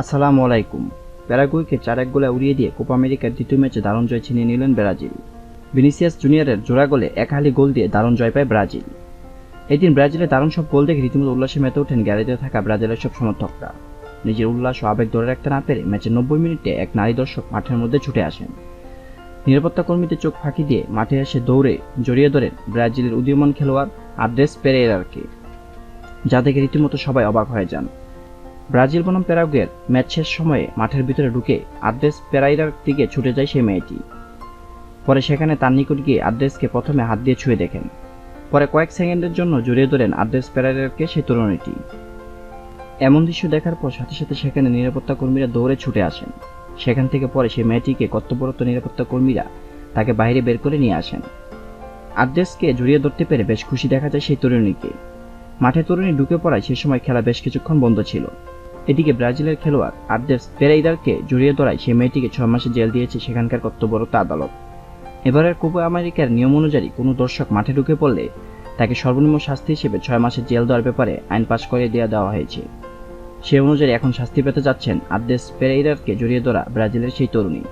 আসসালামু আলাইকুম। প্যারাগুইকে চার এক গোলে উড়িয়ে দিয়ে কোপা আমেরিকার দ্বিতীয় ম্যাচে দারুণ জয় ছিনিয়ে নিলেন ব্রাজিল। ভিনিসিয়াস জুনিয়রের জোড়া গোলে এক হালি গোল দিয়ে দারুণ জয় পায় ব্রাজিল। এদিন ব্রাজিলের দারুণ সব গোল দেখে রীতিমতো উল্লাসে মেতে ওঠেন গ্যালারিতে থাকা ব্রাজিলের সব সমর্থকরা। নিজের উল্লাস ও আবেগ ধরে রাখতে না পেরে ম্যাচের নব্বই মিনিটে এক নারী দর্শক মাঠের মধ্যে ছুটে আসেন। নিরাপত্তা কর্মীদের চোখ ফাঁকি দিয়ে মাঠে এসে দৌড়ে জড়িয়ে ধরেন ব্রাজিলের উদীয়মান খেলোয়াড় আদ্রেস পেরেরারকে যা দেখে রীতিমতো সবাই অবাক হয়ে যান। ব্রাজিল বনাম প্যারাগুয়ের ম্যাচ শেষ সময়ে মাঠের ভিতরে ঢুকে আদ্রেস পেরাইরার দিকে ছুটে যায় সেই মেয়েটি। পরে সেখানে তার নিকট গিয়ে আদ্রেসকে প্রথমে হাত দিয়ে ছুঁয়ে দেখেন। পরে কয়েক সেকেন্ডের জন্য জড়িয়ে ধরেন আদ্রেস পেরাইরারকে সেই তরুণীটি। এমন দৃশ্য দেখার পর সাথে সাথে সেখানে নিরাপত্তা কর্মীরা দৌড়ে ছুটে আসেন। সেখান থেকে পরে সেই মেয়েটিকে কর্তব্যরত নিরাপত্তা কর্মীরা তাকে বাইরে বের করে নিয়ে আসেন। আদ্রেসকে জড়িয়ে ধরতে পেরে বেশ খুশি দেখা যায় সেই তরুণীকে। মাঠে তরুণী ঢুকে পড়ায় সে সময় খেলা বেশ কিছুক্ষণ বন্ধ ছিল। এদিকে ব্রাজিলের খেলোয়াড় আর্দেস পেরাইদারকে জড়িয়ে ধরায় সে মেয়েটিকে ছয় মাসে জেল দিয়েছে সেখানকার কর্তব্যরত আদালত। এবারের কোপা আমেরিকার নিয়ম অনুযায়ী কোনো দর্শক মাঠে ঢুকে পড়লে তাকে সর্বনিম্ন শাস্তি হিসেবে ছয় মাসের জেল দেওয়ার ব্যাপারে আইন পাশ করে দেওয়া দেওয়া হয়েছে। সে অনুযায়ী এখন শাস্তি পেতে যাচ্ছেন আর্দেস পেরেইরারকে জড়িয়ে ধরা ব্রাজিলের সেই তরুণী।